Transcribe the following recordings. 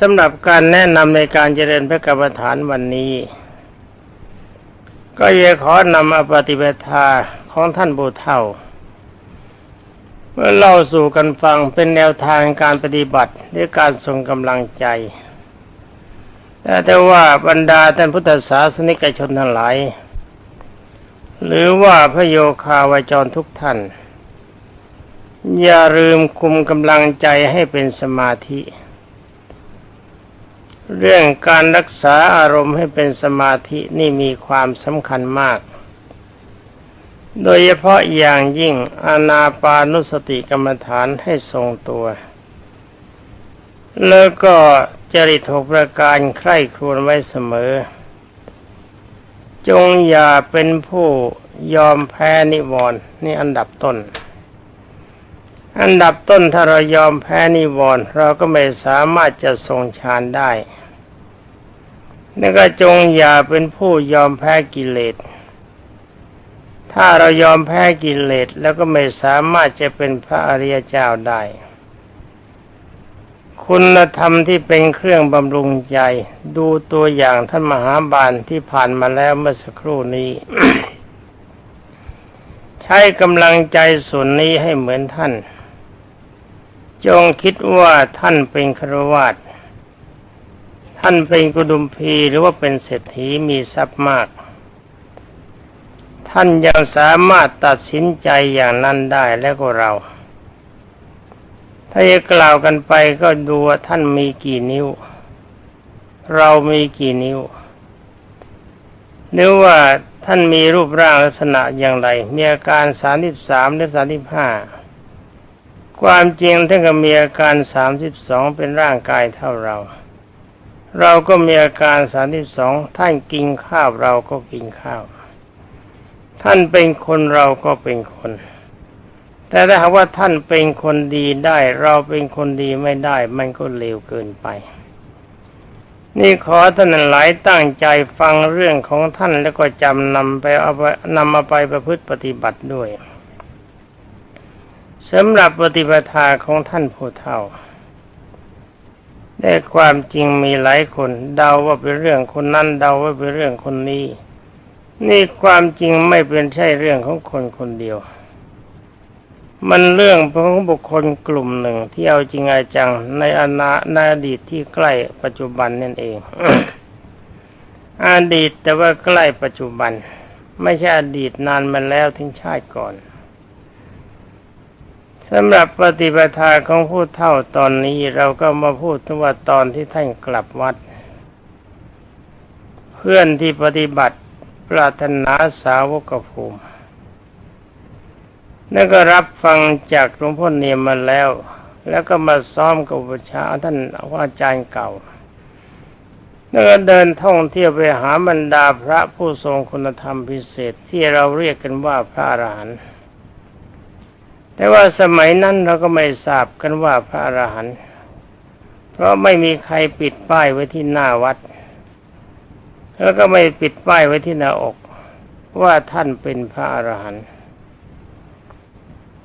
สำหรับการแนะนำในการเจริญพระกรรมฐานวันนี้ ก็อยากขอนำอปฏิปทาของท่านบูเท่าเมื่อเล่าสู่กันฟังเป็นแนวทางการปฏิบัติด้วยการส่งกำลังใจแต่แต่ว่าบรรดาท่านพุทธศาสนิกชนทั้งหลาย หรือว่าพระโยคาวาจรทุกท่าน อย่าลืมคุมกำลังใจให้เป็นสมาธิ เรื่องการรักษาอารมณ์ให้เป็นสมาธินี่มีความสำคัญมาก โดยเฉพาะอย่างยิ่งอานาปานุสติกรรมฐานให้ทรงตัว แล้วก็จริตหกประการใคร่ครวญไว้เสมอ จงอย่าเป็นผู้ยอมแพ้นิวรณ์นี่อันดับต้น อันดับต้นถ้าเรายอมแพ้นิวรณ์เราก็ไม่สามารถจะทรงฌานได้ แล้วก็จงอย่าเป็นผู้ยอมแพ้กิเลส ถ้าเรายอมแพ้กิเลสแล้วก็ไม่สามารถจะเป็นพระอริยเจ้าได้ คุณธรรมที่เป็นเครื่องบำรุงใจ ดูตัวอย่างท่านมหาบาลที่ผ่านมาแล้วเมื่อสักครู่นี้ ใช้กำลังใจส่วนนี้ให้เหมือนท่าน จงคิดว่าท่านเป็นครวาต ท่านเป็นกุดุมพีหรือว่าเป็นเศรษฐีมีทรัพย์มาก ท่านยังสามารถตัดสินใจอย่างนั้นได้แล้วก็เรา ถ้าจะกล่าวกันไปก็ดูว่าท่านมีกี่นิ้ว เรามีกี่นิ้วนึกว่าท่านมีรูปร่างลักษณะอย่างไร มีอาการสามสิบสามหรือสามสิบห้าความจริงท่านก็มีอาการสามสิบสองเป็นร่างกายเท่าเรา เราก็มีอาการสามสิบสองท่านกินข้าวเราก็กินข้าว ท่านเป็นคนเราก็เป็นคน แต่ถ้าหากว่าท่านเป็นคนดีได้ เราเป็นคนดีไม่ได้ มันก็เลวเกินไป นี่ขอท่านหลายตั้งใจฟังเรื่องของท่านแล้วก็จำนำไปเอาไปนำมาไปประพฤติปฏิบัติด้วยสำหรับปฏิปทาของท่านผู้เฒ่า ได้ความจริงมีหลายคนเดาว่าเป็นเรื่องคนนั้นเดาว่าเป็นเรื่องคนนี้ นี่ความจริงไม่เป็นใช่เรื่องของคนคนเดียว มันเรื่องของบุคคลกลุ่มหนึ่งที่เอาจริงอาจังในอนาในอดีตที่ใกล้ปัจจุบันนั่นเองอดีตแต่ว่าใกล้ปัจจุบัน ไม่ใช่อดีตนานมาแล้วทิ้งชาติก่อน สำหรับปฏิปทาของผู้เท่าตอนนี้เราก็มาพูดถึงว่าตอนที่ท่านกลับวัด เพื่อนที่ปฏิบัติปรารถนาสาวกภูมินั่นก็รับฟังจากหลวงพ่อเนียมมาแล้ว แล้วก็มาซ้อมกับประชาท่านอาจารย์เก่าแล้วก็เดินท่องเที่ยวไปหาบรรดาพระผู้ทรงคุณธรรมพิเศษที่เราเรียกกันว่าพระอรหันต์ แต่ว่าสมัยนั้นเราก็ไม่ทราบกันว่าพระอรหันต์เพราะไม่มีใครปิดป้ายไว้ที่หน้าวัด แล้วก็ไม่ปิดป้ายไว้ที่หน้าอก ว่าท่านเป็นพระอรหันต์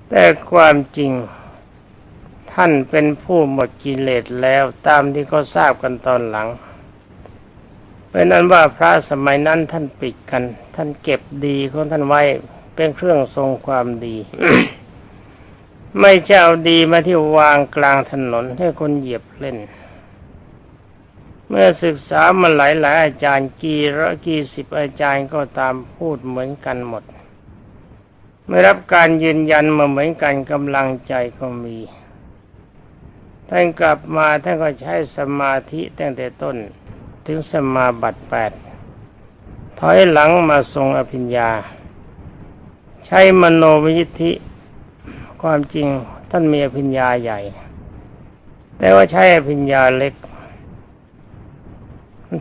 แต่ความจริงท่านเป็นผู้หมดกิเลสแล้วตามที่เขาทราบกันตอนหลังเป็นนั้นว่าพระสมัยนั้นท่านปิดกัน ท่านเก็บดีของท่านไว้เป็นเครื่องทรงความดี ไม่ใช่เอาดีมาที่วางกลางถนนให้คนเหยียบเล่น เมื่อศึกษามาหลายหลายอาจารย์กี่ร้อยกี่สิบอาจารย์ก็ตามพูดเหมือนกันหมด ไม่รับการยืนยันมาเหมือนกันกำลังใจก็มี ท่านกลับมาท่านก็ใช้สมาธิตั้งแต่ต้น ถึงสมาบัติแปดถอยหลังมาทรงอภิญญา ใช้มโนวิธิ ความจริงท่านมีอภิญญาใหญ่ แต่ว่าใช้อภิญญาเล็ก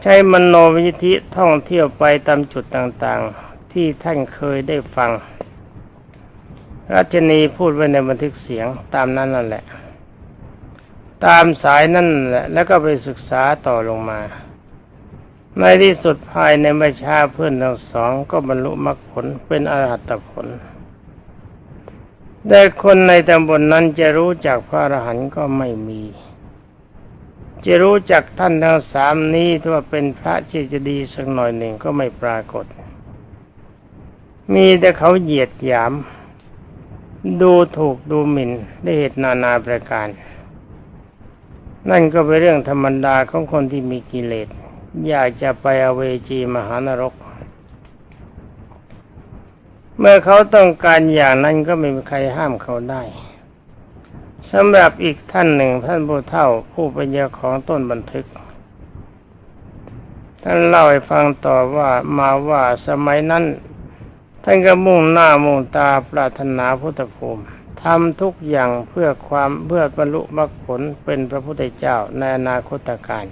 ใช้มโนวิธิท่องเที่ยวไปตามจุดต่างๆ ที่ท่านเคยได้ฟัง รัชนีพูดไว้ในบันทึกเสียงตามนั้นนั่นแหละ ตามสายนั่นแหละ แล้วก็ไปศึกษาต่อลงมา ในที่สุดภายในไม่ช้าเพื่อนทั้งสองก็บรรลุมรรคผลเป็นอรหัตผล แต่คนในตำบลนนั้นจะรู้จักพระอรหันต์ก็ไม่มี จะรู้จักท่านทั้งสามนี้ว่าเป็นพระที่จะดีสักหน่อยหนึ่งก็ไม่ปรากฏ มีแต่เขาเหยียดหยาม ดูถูกดูหมิ่นได้เหตุนานาประการ นั่นก็เป็นเรื่องธรรมดาของคนที่มีกิเลส อยากจะไปอเวจีมหานรก เมื่อเขาต้องการอย่างนั้นก็ไม่มีใครห้ามเขาได้สำหรับอีกท่านหนึ่งท่านผู้เฒ่าผู้เป็นเจ้าของต้นบันทึก ท่านเล่าให้ฟังต่อว่ามาว่าสมัยนั้นท่านก็มุ่งหน้ามุ่งตาปรารถนาพุทธภูมิทำทุกอย่างเพื่อความเพื่อบรรลุมรรคผลเป็นพระพุทธเจ้าในอนาคตการ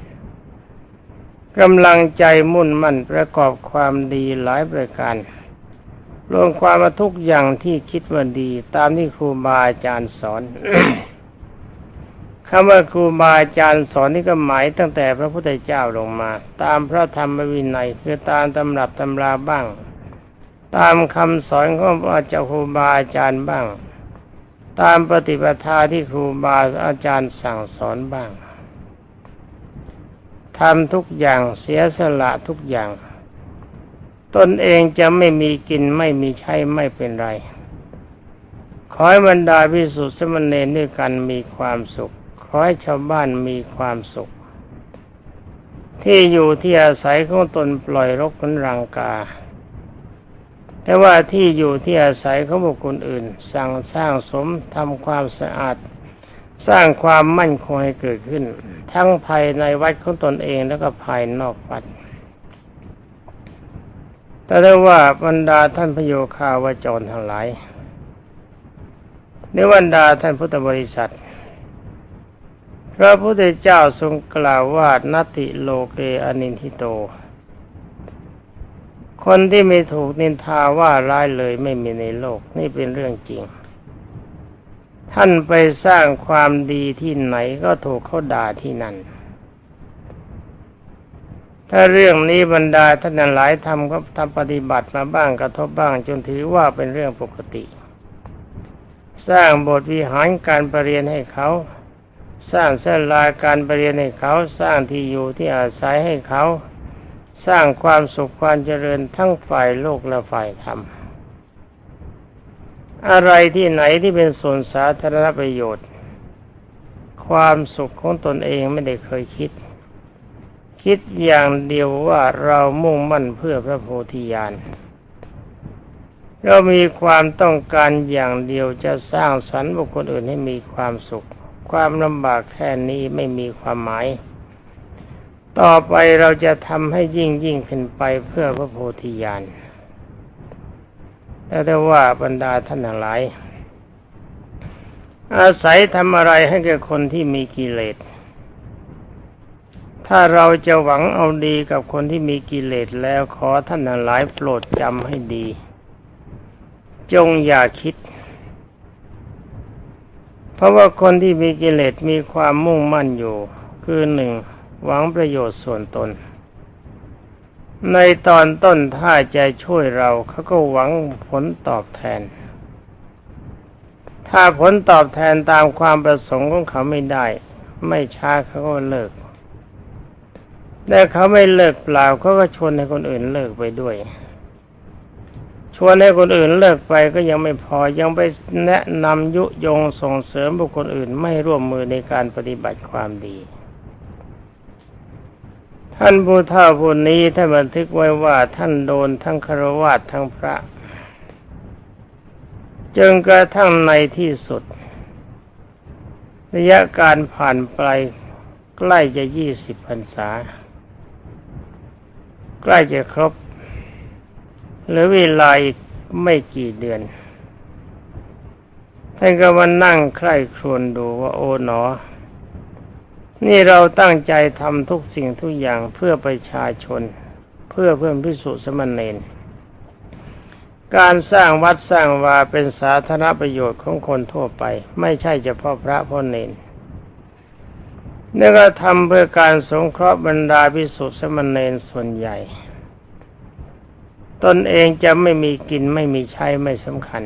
กำลังใจมุ่นมั่นประกอบความดีหลายประการ รวมความมาทุกอย่างที่คิดว่าดี ตามที่ครูบาอาจารย์สอนคำว่าครูบาอาจารย์สอนนี่ก็หมายตั้งแต่พระพุทธเจ้าลงมา ตามพระธรรมวินัยคือตามตำรับตำราบ้าง ตามคำสอนของอาจารย์ครูบาอาจารย์บ้าง ตามปฏิปทาที่ครูบาอาจารย์สั่งสอนบ้างทำทุกอย่างเสียสละทุกอย่าง ตนเองจะไม่มีกินไม่มีใช้ไม่เป็นไร ขอให้บรรดาพิสุทธิสมณเณรด้วยกันมีความสุข ขอให้ชาวบ้านมีความสุข ที่อยู่ที่อาศัยของตนปล่อยรกขนรังกา แต่ว่าที่อยู่ที่อาศัยของบุคคลอื่น สั่งสร้างสมทำความสะอาด สร้างความมั่นคงให้เกิดขึ้น ทั้งภายในวัดของตนเองแล้วก็ภายนอกวัด แต่ได้ว่าบรรดาท่านพโยคาวาจรทั้งหลายในบรรดาท่านพุทธบริษัท พระพุทธเจ้าทรงกล่าวว่านัตติโลเกอนินทิโต คนที่ไม่ถูกนินทาว่าร้ายเลยไม่มีในโลกนี่เป็นเรื่องจริง ท่านไปสร้างความดีที่ไหนก็ถูกเขาด่าที่นั่น ถ้าเรื่องนี้บรรดาท่านหลายทำก็ทำปฏิบัติมาบ้างกระทบบ้าง จนถือว่าเป็นเรื่องปกติ สร้างบทวิหารการปรเรียนให้เขา สร้างเส้นลายการปรเรียนให้เขาสร้างที่อยู่ที่อาศัยให้เขา สร้างความสุขความเจริญทั้งฝ่ายโลกและฝ่ายธรรมอะไรที่ไหนที่เป็นส่วนสาธารณประโยชน์ ความสุขของตนเองไม่ได้เคยคิด คิดอย่างเดียวว่าเรามุ่งมั่นเพื่อพระโพธิญาณเรามีความต้องการอย่างเดียวจะสร้างสรรค์บุคคลอื่นให้มีความสุข ความลำบากแค่นี้ไม่มีความหมาย ต่อไปเราจะทำให้ยิ่งยิ่งขึ้นไปเพื่อพระโพธิญาณแต่ว่าบรรดาท่านหลาย อาศัยทำอะไรให้แก่คนที่มีกิเลส ถ้าเราจะหวังเอาดีกับคนที่มีกิเลสแล้วขอท่านทั้งหลายโปรดจำให้ดี จงอย่าคิด เพราะว่าคนที่มีกิเลสมีความมุ่งมั่นอยู่ คือหนึ่งหวังประโยชน์ส่วนตน ในตอนต้นถ้าจะช่วยเราเขาก็หวังผลตอบแทน ถ้าผลตอบแทนตามความประสงค์ของเขาไม่ได้ ไม่ช้าเขาก็เลิก แต่เขาไม่เลิกเปล่าเขาก็ชวนให้คนอื่นเลิกไปด้วย ชวนให้คนอื่นเลิกไปก็ยังไม่พอยังไปแนะนำยุยงส่งเสริมบุคคลอื่นไม่ร่วมมือในการปฏิบัติความดี ท่านผู้เฒ่าผู้นี้ท่านบันทึกไว้ว่าท่านโดนทั้งคารวะทั้งพระจนกระทั่งในที่สุด ระยะการผ่านไปใกล้จะยี่สิบพรรษา ใกล้จะครบหลือเวลาอีกไม่กี่เดือน ท่านก็มานั่งใคร่ครวญดูว่าโอ๋หนอ นี่เราตั้งใจทำทุกสิ่งทุกอย่างเพื่อประชาชน เพื่อเพื่อนพิสุสมณเณรการสร้างวัดสร้างวาเป็นสาธารณประโยชน์ของคนทั่วไป ไม่ใช่เฉพาะพระพ่อเนร นนี่ก็ทำเพื่อการสงเคราะห์บรรดาพิสุสมณเณรส่วนใหญ่ ตนเองจะไม่มีกินไม่มีใช้ไม่สำคัญ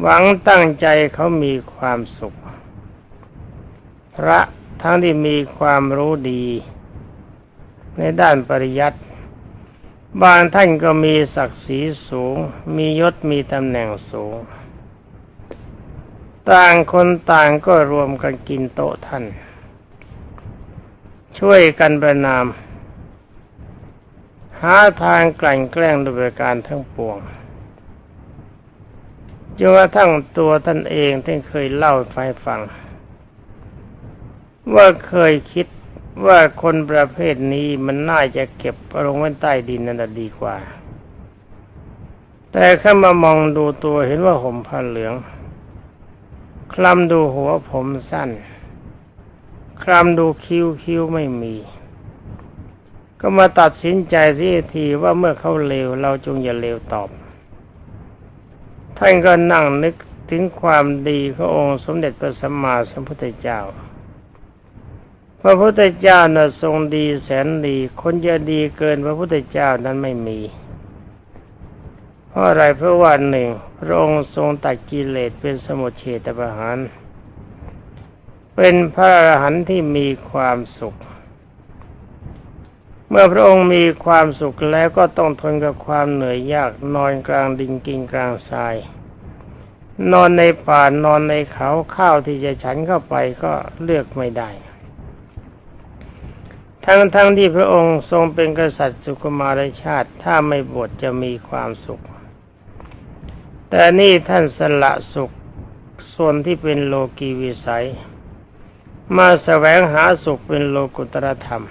หวังตั้งใจเขามีความสุข พระทั้งที่มีความรู้ดี ในด้านปริยัติบางท่านก็มีศักดิ์ศรีสูง มียศมีตำแหน่งสูง ต่างคนต่างก็รวมกันกินโต๊ะท่าน ช่วยกันประนาม หาทางกลั่นแกล้งด้วยการทั้งปวงจนกระทั่งตัวท่านเองท่านเคยเล่าให้ฟัง ว่าเคยคิดว่าคนประเภทนี้มันน่าจะเก็บลงไว้ใต้ดินนั่นดีกว่า แต่ข้ามามองดูตัวเห็นว่าห่มผ้าเหลือง คลำดูหัวผมสั้น คลำดูคิ้วคิ้วไม่มี ก็มาตัดสินใจที่ทีว่าเมื่อเขาเลวเราจงอย่าเลวตอบ ท่านก็นั่งนึกถึงความดีขององค์สมเด็จพระสัมมาสัมพุทธเจ้า พระพุทธเจ้าน่ะทรงดีแสนดี คนจะดีเกินพระพุทธเจ้านั้นไม่มี เพราะอะไรเพราะว่าหนึ่งพระองค์ทรงตัดกิเลสเป็นสมุทเฉตประหาร เป็นพระอรหันต์ที่มีความสุข เมื่อพระองค์มีความสุขแล้วก็ต้องทนกับความเหนื่อยยากนอนกลางดินกินกลางทราย นอนในป่านอนในเขาข้าวที่จะฉันเข้าไปก็เลือกไม่ได้ทั้งๆทที่พระองค์ทรงเป็นกษัตริย์สุคุมารชาติ ถ้าไม่บวชจะมีความสุข แต่นี่ท่านสละสุข ส่วนที่เป็นโลกีวิสัย มาแสวงหาสุขเป็นโลกุตรธรรม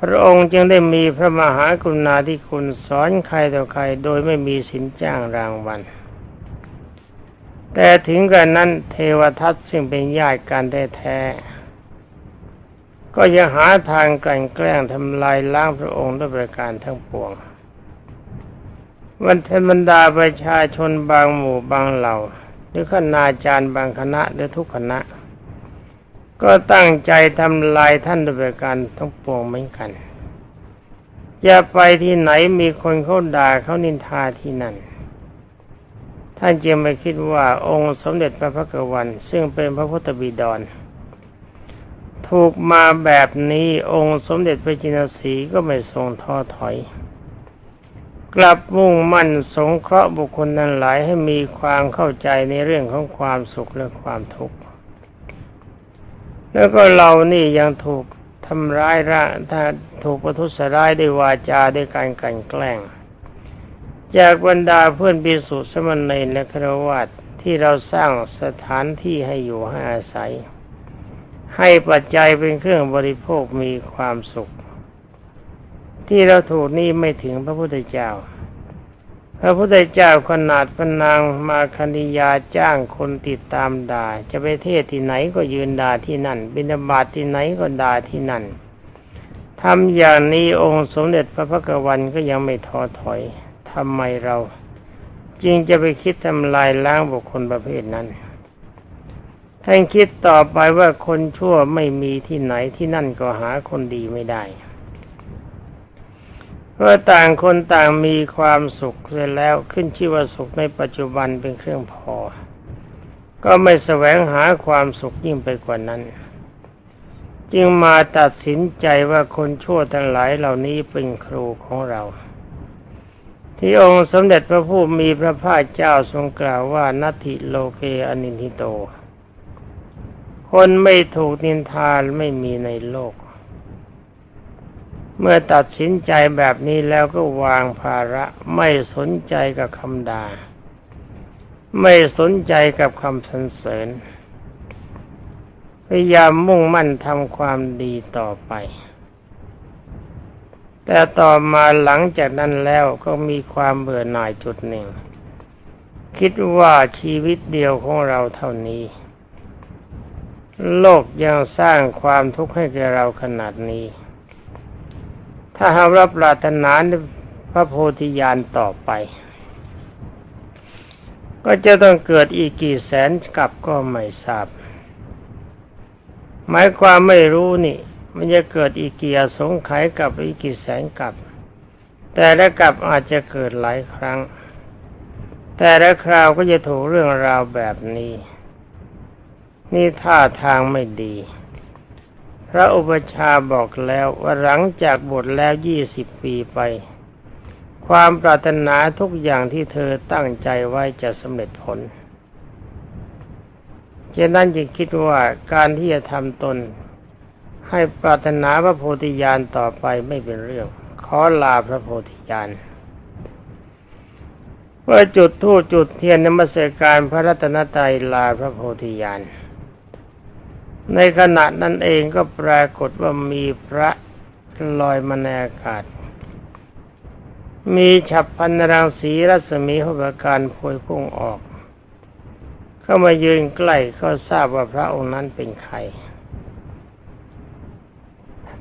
พระองค์จึงได้มีพระมหากรุณาธิคุณสอนใครต่อใครโดยไม่มีสินจ้างรางวัล แต่ถึงกันนั้นเทวทัตซึ่งเป็นญาติกันแท้ก็ยังหาทางกลั่นแกล้งทำลายล้างพระองค์ด้วยประการทั้งปวง วันเทบรรดาประชาชนบางหมู่บางเหล่า หรือคณาจารย์บางคณะหรือทุกคณะ ก็ตั้งใจทำลายท่านด้วยการทั้งปวงเหมือนกันอย่าไปที่ไหนมีคนเขาด่าเขานินทาที่นั่น ท่านจึงไม่คิดว่าองค์สมเด็จพระพักตร์วัน ซึ่งเป็นพระพุทธบิดร ถูกมาแบบนี้องค์สมเด็จพระจินสีก็ไม่ทรงท้อถอย กลับมุ่งมั่นสงเคราะห์บุคคลนั้นหลายให้มีความเข้าใจในเรื่องของความสุขและความทุกข์ แล้วก็เรานี่ยังถูกทำร้ายร่างถ้าถูกประทุษร้ายด้วยวาจาด้วยการกลั่นแกล้ง จากบรรดาเพื่อนบิสุสมณเณรและครวัตที่เราสร้างสถานที่ให้อยู่ให้อาศัย ให้ปัจจัยเป็นเครื่องบริโภคมีความสุข ที่เราถูกนี่ไม่ถึงพระพุทธเจ้า พระพุทธเจ้าขนาดพนางมาคณิยาจ้างคนติดตามด่า จะไปเทศที่ไหนก็ยืนด่าที่นั่น บิณฑบาตที่ไหนก็ด่าที่นั่นทำอย่างนี้องค์สมเด็จพระพักวันก็ยังไม่ท้อถอยทำไมเรา จึงจะไปคิดทำลายล้างบุคคลประเภทนั้นท่านคิดต่อไปว่าคนชั่วไม่มีที่ไหนที่นั่นก็หาคนดีไม่ได้ เพราะต่างคนต่างมีความสุขเสร็จแล้วขึ้นชื่อว่าสุขในปัจจุบันเป็นเครื่องพอ ก็ไม่แสวงหาความสุขยิ่งไปกว่านั้น จึงมาตัดสินใจว่าคนชั่วทั้งหลายเหล่านี้เป็นครูของเรา ที่องค์สมเด็จพระผู้มีพระภาคเจ้าทรงกล่าวว่านัตถิโลเกอนินทิโต คนไม่ถูกนินทาไม่มีในโลก เมื่อตัดสินใจแบบนี้แล้วก็วางภาระไม่สนใจกับคำด่า ไม่สนใจกับคำสรรเสริญ พยายามมุ่งมั่นทำความดีต่อไป แต่ต่อมาหลังจากนั้นแล้วก็มีความเบื่อหน่ายจุดหนึ่ง คิดว่าชีวิตเดียวของเราเท่านี้ โลกยังสร้างความทุกข์ให้แกเราขนาดนี้ ถ้าหากรับปรารถนาพระโพธิญาณต่อไป ก็จะต้องเกิดอีกกี่แสนกับก็ไม่ทราบ หมายความไม่รู้นี่ มันจะเกิดอีกกี่สงไขยกับอีกกี่แสนกับ แต่ละกับอาจจะเกิดหลายครั้ง แต่ละคราวก็จะถูกเรื่องราวแบบนี้ นี่ท่าทางไม่ดี พระอุปชาบอกแล้วว่าหลังจากบวชแล้วยี่สิบปีไป ความปรารถนาทุกอย่างที่เธอตั้งใจไว้จะสำเร็จผลฉะนั้นจึงคิดว่าการที่จะทำตน ให้ปรารถนาพระโพธิญาณต่อไปไม่เป็นเรื่อง ขอลาพระโพธิญาณเมื่อจุดธูปจุดเทียนนมัสการพระรัตนตรัยลาพระโพธิญาณ ในขณะนั้นเองก็ปรากฏว่ามีพระลอยมาในอากาศ มีฉับพันรังสีรัศมีหุบการพวยพุ่งออก เข้ามายืนใกล้เขาทราบว่าพระองค์นั้นเป็นใคร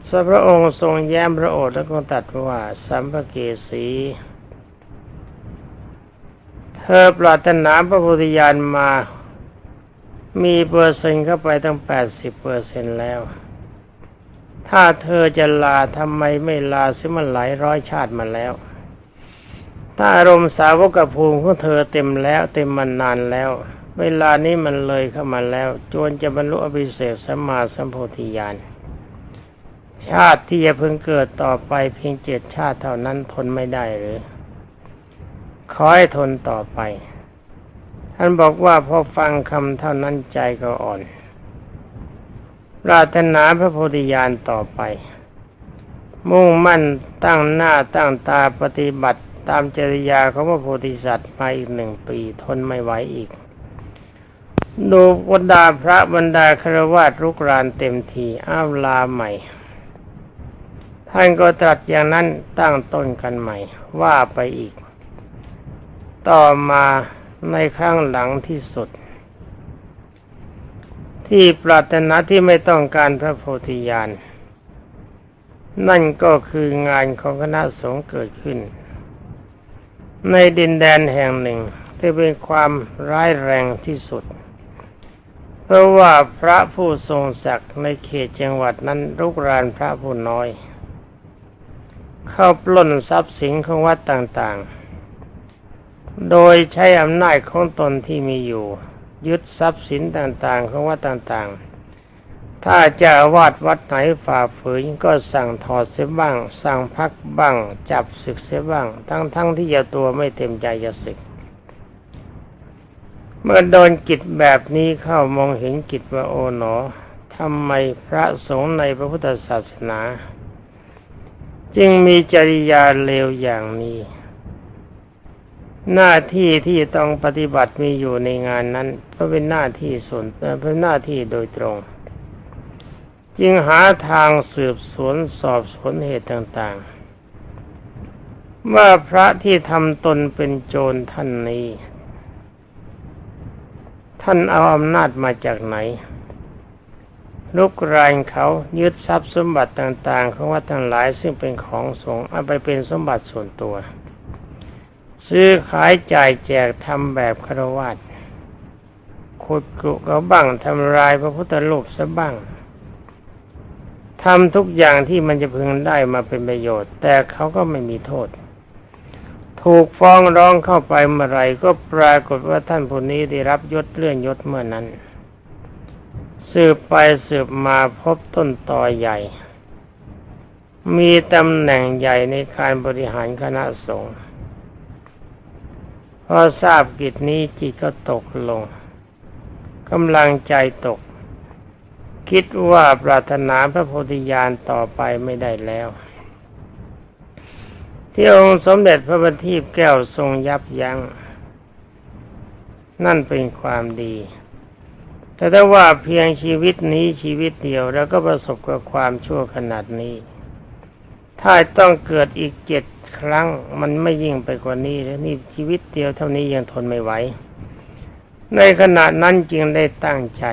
สพระองค์ทรงแย้มพระโอษฐ์แล้วก็ตรัสว่า สัมภเกสี เธอปรารถนาพระพุทธญาณมา มีเปอร์เซ็นต์เข้าไปตั้งแปดสิบเปอร์เซ็นต์แล้ว ถ้าเธอจะลาทำไมไม่ลาเสิมันหลายร้อยชาติมาแล้ว ถ้าอารมณ์สาวกภูมิของเธอเต็มแล้ว เต็มมันนานแล้ว เวลานี้มันเลยเข้ามาแล้ว จวนจะบรรลุอภิเศษสัมมาสัมโพธิญาณชาติที่จะพึงเกิดต่อไปเพียงเจ็ดชาติเท่านั้นทนไม่ได้หรือ ขอให้ทนต่อไป ท่านบอกว่าพอฟังคำเท่านั้นใจก็อ่อนปรารถนาพระโพธิญาณต่อไป มุ่งมั่นตั้งหน้าตั้งตาปฏิบัติตามจริยาของพระโพธิสัตว์มาอีกหนึ่งปีทนไม่ไหวอีก ดูบรรดาพระบรรดาครวาสรุกรานเต็มทีอ้าวลาใหม่ ท่านก็ตรัสอย่างนั้นตั้งต้นกันใหม่ ว่าไปอีก ต่อมา ในครั้งหลังที่สุด ที่ปรารถนาที่ไม่ต้องการพระโพธิญาณ นั่นก็คืองานของคณะสงฆ์เกิดขึ้น ในดินแดนแห่งหนึ่งที่เป็นความร้ายแรงที่สุด เพราะว่าพระผู้ทรงศักดิ์ในเขตจังหวัดนั้นรุกรานพระผู้น้อย เข้าปล้นทรัพย์สินของวัดต่างๆ โดยใช้อำนาจของตนที่มีอยู่ ยึดทรัพย์สินต่างๆ ของวัดต่างๆ ถ้าจะวาดวัดไหนฝ่าฝืนก็สั่งถอดเสียบ้าง สั่งพักบ้าง จับศึกเสียบ้าง ทั้งๆทที่เจ้าตัวไม่เต็มใจจะศึก เมื่อโดนกิจแบบนี้เข้ามองเห็นกิจว่าโอ๋หนอทำไมพระสงฆ์ในพระพุทธศาสนา จึงมีจริยาเลวอย่างนี้ หน้าที่ที่ต้องปฏิบัติมีอยู่ในงานนั้นเพราะเป็นหน้าที่ส่วนเป็นหน้าที่โดยตรง จึงหาทางสืบสวนสอบสวนเหตุต่างๆ ว่าพระที่ทำตนเป็นโจรท่านนี้ ท่านเอาอำนาจมาจากไหนลุกรานเขายึดทรัพย์สมบัติต่าง ๆ ของวัดทั้งหลายซึ่งเป็นของสงฆ์เอาไปเป็นสมบัติส่วนตัว ซื้อขายจ่ายแจกทำแบบคารวะขุดกรุเขาบ้างทำลายพระพุทธรูปซะบ้างทำทุกอย่างที่มันจะพึงได้มาเป็นประโยชน์ แต่เขาก็ไม่มีโทษ ถูกฟ้องร้องเข้าไปเมื่อไรก็ปรากฏว่าท่านผู้นี้ได้รับยศเลื่อนยศเมื่อนั้น สืบไปสืบมาพบต้นตอใหญ่ มีตำแหน่งใหญ่ในการบริหารคณะสงฆ์ พอทราบกิจนี้จิตก็ตกลงกำลังใจตก คิดว่าปรารถนาพระโพธิญาณต่อไปไม่ได้แล้ว ที่องค์สมเด็จพระบัณฑิตแก้วทรงยับยัง้งนั่นเป็นความดี แต่ถ้าว่าเพียงชีวิตนี้ชีวิตเดียวแล้วก็ประสบกับความชั่วขนาดนี้ ถ้าต้องเกิดอีกเจ็ดครั้ง มันไม่ยิ่งไปกว่านี้แล้วนี่ชีวิตเดียวเท่านี้ยังทนไม่ไหว ในขณะนั้นจึงได้ตั้งใจ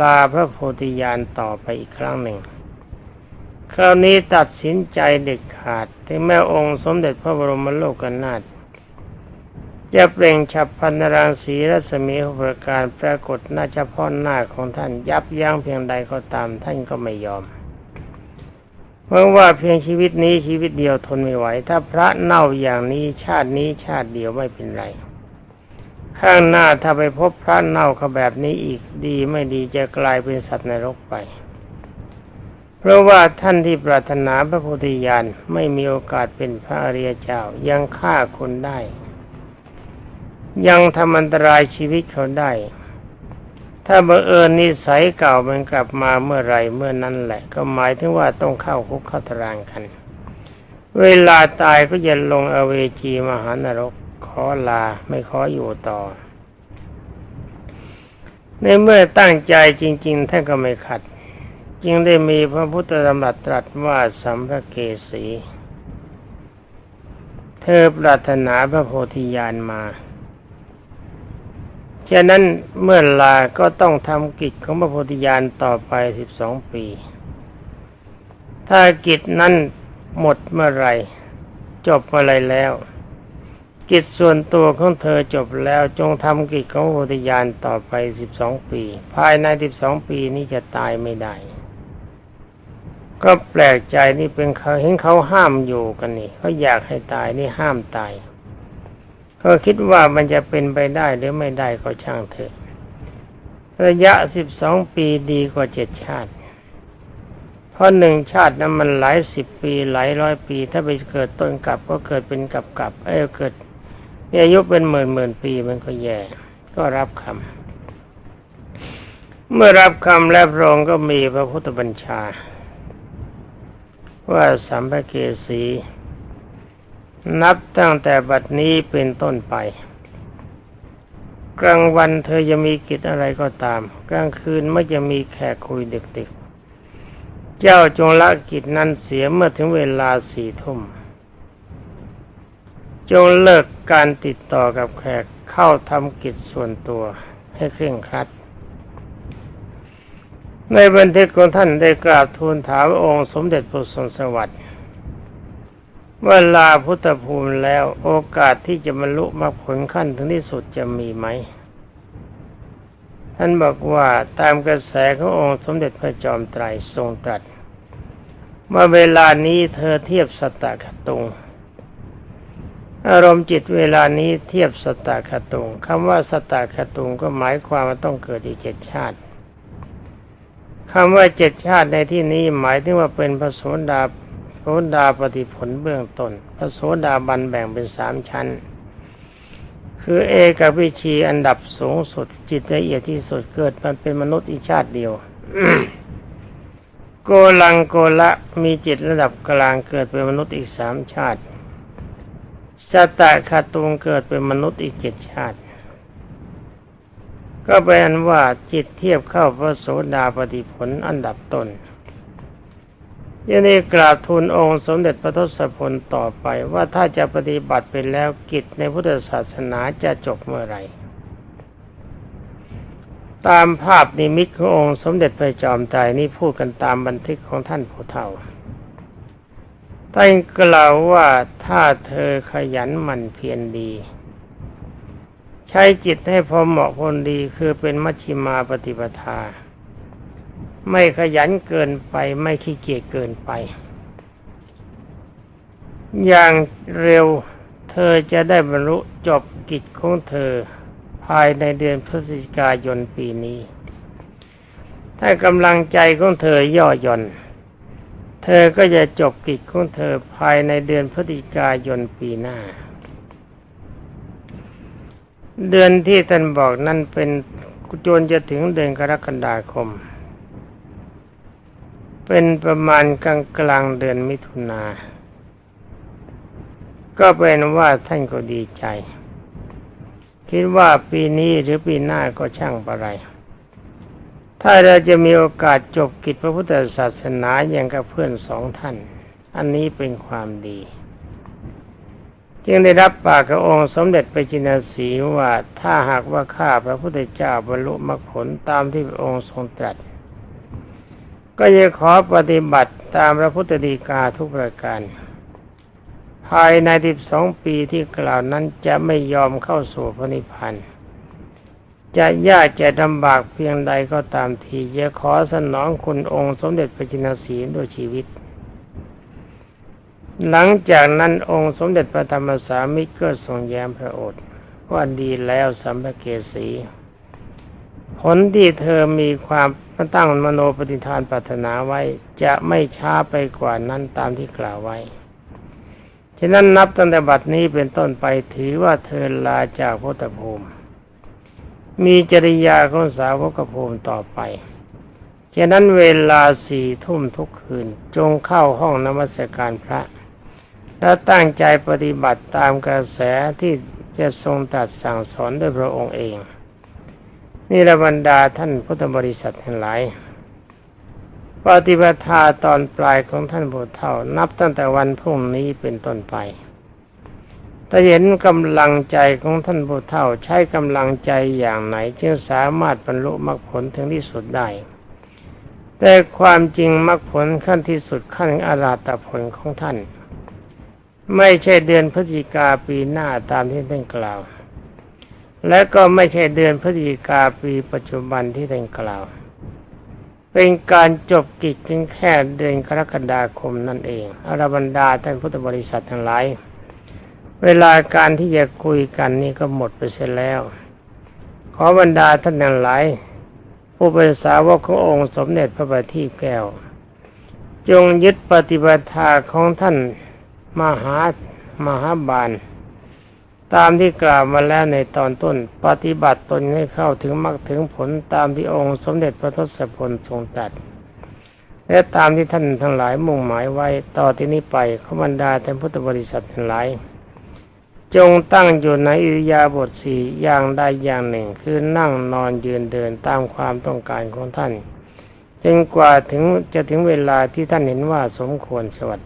ลาพระโพธิญาณต่อไปอีกครั้งหนึ่ง คราวนี้ตัดสินใจเด็ดขาด ถึงแม้องค์สมเด็จพระบรมโลกนาถจะเปล่งฉับพันนรังสีรัศมีหุประการปรากฏหน้าเฉพาะหน้าของท่านยับยั้งเพียงใดก็ตามท่านก็ไม่ยอม เพราะว่าเพียงชีวิตนี้ชีวิตเดียวทนไม่ไหว ถ้าพระเน่าอย่างนี้ชาตินี้ชาติเดียวไม่เป็นไร ข้างหน้าถ้าไปพบพระเน่าเขาแบบนี้อีกดีไม่ดีจะกลายเป็นสัตว์ในรกไป เพราะว่าท่านที่ปรารถนาพระโพธิญาณไม่มีโอกาสเป็นพระอริยเจ้ายังฆ่าคนได้ ยังทำอันตรายชีวิตเขาได้ ถ้าบังเอิญนิสัยเก่ามันกลับมาเมื่อไรเมื่อนั้นแหละ ก็หมายถึงว่าต้องเข้าคุกเข้าตารางกัน เวลาตายก็จะลงอเวจีมหานรก ขอลาไม่ขออยู่ต่อ ในเมื่อตั้งใจจริง ๆ ท่านก็ไม่ขัด จึงได้มีพระพุทธธรรมตรัสว่าสัมภเกสี เธอปรารถนาพระโพธิญาณมา ฉะนั้นเมื่อลาก็ต้องทำกิจของพระโพธิญาณต่อไปสิบสองปี ถ้ากิจนั้นหมดเมื่อไหรจบเมื่อไรแล้ว กิจส่วนตัวของเธอจบแล้วจงทำกิจของพระโพธิญาณต่อไปสิบสองปี ภายในสิบสองปีนี้จะตายไม่ได้ก็แปลกใจนี่เป็นเขาเห็นเขาห้ามอยู่กันนี่เขาอยากให้ตายนี่ห้ามตาย เขาคิดว่ามันจะเป็นไปได้หรือไม่ได้ก็ช่างเถอะ ระยะสิบสองปีดีกว่าเจ็ดชาติ เพราะหนึ่งชาตินั้นมันหลายสิบปีหลายร้อยปี ถ้าไปเกิดต้นกลับก็เกิดเป็นกับกับเอ้ยเกิดมีอายุเป็นหมื่นหมื่นปีมันก็แย่ ก็รับคำ เมื่อรับคำแล้วพระองค์ก็มีพระพุทธบัญชา ว่าสัมภเกสี นับตั้งแต่บัดนี้เป็นต้นไป กลางวันเธอจะมีกิจอะไรก็ตาม กลางคืนไม่จะมีแขกคุยดึกๆ เจ้าจงละกิจนั้นเสียเมื่อถึงเวลาสี่ทุ่ม จงเลิกการติดต่อกับแขกเข้าทำกิจส่วนตัวให้เคร่งครัด ในบันทึกของท่านได้กราบทูลถามองค์สมเด็จพระสุสวัสดิ์ เวลาพุทธภูมิแล้วโอกาสที่จะบรรลุมรรคผลขั้นถึงที่สุดจะมีไหม ท่านบอกว่าตามกระแสขององค์สมเด็จพระจอมไตรทรงตรัสว่าเวลานี้เธอเทียบสตตะตุง อารมณ์จิตเวลานี้เทียบสตตะตุงคำว่าสตตะตุงก็หมายความว่าต้องเกิดอีกเจ็ดชาติคำว่าเจ็ดชาติในที่นี้หมายถึงว่าเป็นพระโสดา ดาปฏิผลเบื้องต้นพระโสดาบันแบ่งเป็นสามชั้น คือเอกวิชีอันดับสูงสุดจิตละเอียดที่สุดเกิดมันเป็นมนุษย์อีกชาติเดียว โกลังโกละมีจิตระดับกลางเกิดเป็นมนุษย์อีกสามชาติสตะคาตุงเกิดเป็นมนุษย์อีกเจ็ดชาติ ก็แปลว่าจิตเทียบเข้าพระโสดาปฏิผลอันดับต้น ยังนี้กราบทูลองค์สมเด็จพระทศพลต่อไปว่าถ้าจะปฏิบัติไปแล้วกิจในพุทธศาสนาจะจบเมื่อไหร่ตามภาพนิมิตขององค์สมเด็จพระจอมไตรนี้พูดกันตามบันทึกของท่านผู้เฒ่าท่านกล่าวว่าถ้าเธอขยันหมั่นเพียรดี ใช้จิตให้พอเหมาะพอดีคือเป็นมัชฌิมาปฏิปทา ไม่ขยันเกินไป ไม่ขี้เกียจเกินไป อย่างเร็วเธอจะได้บรรลุจบกิจของเธอภายในเดือนพฤศจิกายนปีนี้ ถ้ากำลังใจของเธอย่อหย่อน เธอก็จะจบกิจของเธอภายในเดือนพฤศจิกายนปีหน้า เดือนที่ท่านบอกนั่นเป็นจนจะถึงเดือนกรกฎาคม เป็นประมาณกลางกลางเดือนมิถุนา ก็เป็นว่าท่านก็ดีใจ คิดว่าปีนี้หรือปีหน้าก็ช่างปะไร ถ้าเราจะมีโอกาสจบกิจพระพุทธศาสนาอย่างกับเพื่อนสองท่าน อันนี้เป็นความดีจึงได้รับปากกับองค์สมเด็จพระจินสีว่าถ้าหากว่าข้าพระพุทธเจ้าบรรลุมรรคผลตามที่พระองค์ทรงตรัส ก็จะขอปฏิบัติตามพระพุทธดีกาทุกประการ ภายในสิบสองปีที่กล่าวนั้นจะไม่ยอมเข้าสู่พระนิพพานจะยากจะลำบากเพียงใดก็ตามทีจะขอสนองคุณองค์สมเด็จพระจินสีด้วยชีวิต หลังจากนั้นองค์สมเด็จพระธรรมสามิตรก็ทรงแย้มพระโอษฐ์ว่าดีแล้วสัมภเกสีผลที่เธอมีความ มาตั้งมโนปฏิทานปรารถนาไว้จะไม่ช้าไปกว่านั้นตามที่กล่าวไว้ ฉะนั้นนับตั้งแต่บัดนี้เป็นต้นไปถือว่าเธอลาจากพุทธภูมิ มีจริยาของสาวกภูมิต่อไป ฉะนั้นเวลาสี่ทุ่มทุกคืนจงเข้าห้องนมัสการพระ แล้วตั้งใจปฏิบัติตามกระแสที่จะทรงตรัสสั่งสอนด้วยพระองค์เอง นี่ละบรรดาท่านพุทธบริษัททั้งหลาย ปฏิปทาตอนปลายของท่านผู้เฒ่านับตั้งแต่วันพรุ่งนี้เป็นต้นไปถ้าเห็นกำลังใจของท่านผู้เฒ่าใช้กำลังใจอย่างไหน จึงสามารถบรรลุมรรคผลถึงที่สุดได้ แต่ความจริงมรรคผลขั้นที่สุดขั้นอาราตผลของท่าน ไม่ใช่เดือนพฤศจิกาปีหน้าตามที่ท่านกล่าว และก็ไม่ใช่เดือนพฤศจิกาปีปัจจุบันที่ท่านกล่าว เป็นการจบกิจเพียงแค่เดือนกรกฎาคมนั่นเองอรบรรดาท่านพุทธบริษัททั้งหลาย เวลาการที่จะคุยกันนี่ก็หมดไปเสียแล้ว ขอบรรดาท่านทั้งหลาย ผู้เป็นสาวกขององค์สมเด็จพระบัณฑิตแก้ว จงยึดปฏิบัติของท่านมหามหาบาล ตามที่กล่าวมาแล้วในตอนต้น ปฏิบัติตนให้เข้าถึงมรรคถึงผลตามที่องค์สมเด็จพระทศพลทรงตรัสและตามที่ท่านทั้งหลายมุ่งหมายไว้ต่อที่นี้ไปขบรรดาท่านพุทธบริษัททั้งหลาย จงตั้งอยู่ในอิริยาบถสี่อย่างใดอย่างหนึ่ง คือนั่งนอนยืนเดินตามความต้องการของท่านจนกว่าถึงจะถึงเวลาที่ท่านเห็นว่าสมควรสวัส